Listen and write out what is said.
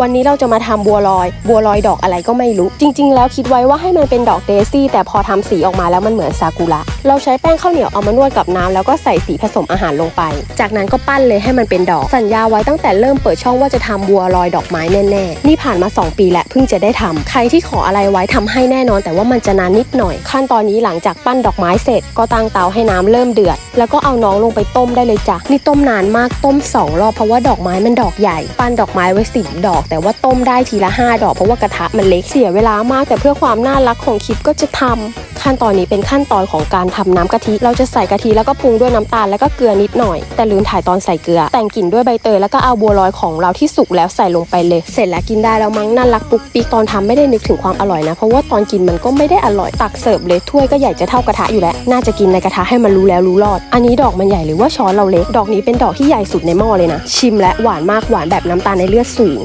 วันนี้เราจะมาทำบัวลอย บัวลอยดอกอะไรก็ไม่รู้ จริง ๆ แล้วคิดไว้ว่าให้มันเป็นดอกเดซี่ แต่พอทำสีออกมาแล้วมันเหมือนซากุระ เราใช้แป้งข้าวเหนียวเอามานวดกับน้ำแล้วก็ใส่สีผสมอาหารลงไป จากนั้นก็ปั้นเลยให้มันเป็นดอก สัญญาไว้ตั้งแต่เริ่มเปิดช่องว่าจะทำบัวลอยดอกไม้แน่ๆ นี่ผ่านมา 2 ปีแล้วเพิ่งจะได้ทำใครที่ขออะไรไว้ทำให้แน่นอน แต่ว่ามันจะนานนิดหน่อย ขั้นตอนนี้หลังจากปั้นดอกไม้เสร็จ ก็ตั้งเตาให้น้ำเริ่มเดือด แล้วก็เอาน้องลงไปต้มได้เลยจ้ะ นี่ต้มนานมาก ต้มสองรอบเพราะว่าดอกไม้มันดอกใหญ่ ปั้นดอกไม้ไว้สิบดอกแต่ว่าต้มได้ทีละห้าดอกเพราะว่ากระทะมันเล็กเสียเวลามากแต่เพื่อความน่ารักของคลิปก็จะทำขั้นตอนนี้เป็นขั้นตอนของการทำน้ำกะทิ เราจะใส่กะทิแล้วก็ปรุงด้วยน้ำตาลแล้วก็เกลือนิดหน่อย แต่ลืมถ่ายตอนใส่เกลือ แต่งกลิ่นด้วยใบเตยแล้วก็เอาบัวลอยของเราที่สุกแล้วใส่ลงไปเลย เสร็จแล้วกินได้แล้วมั้งน่ารักปุ๊กปิ๊กตอนทำไม่ได้นึกถึงความอร่อยนะ เพราะว่าตอนกินมันก็ไม่ได้อร่อยตักเสิร์ฟเลยถ้วยก็ใหญ่จะเท่ากระทะอยู่แล้วน่าจะกินในกระทะให้มันรู้แล้วรู้รอด อันนี้ดอกมันใหญ่หรือว่าช้อนเราเล็กดอกนี้เป็นดอกที่ใหญ่สุดในหม้อเลยนะชิมและหวานมากหวานแบบน้ำตาลในเลือดสูง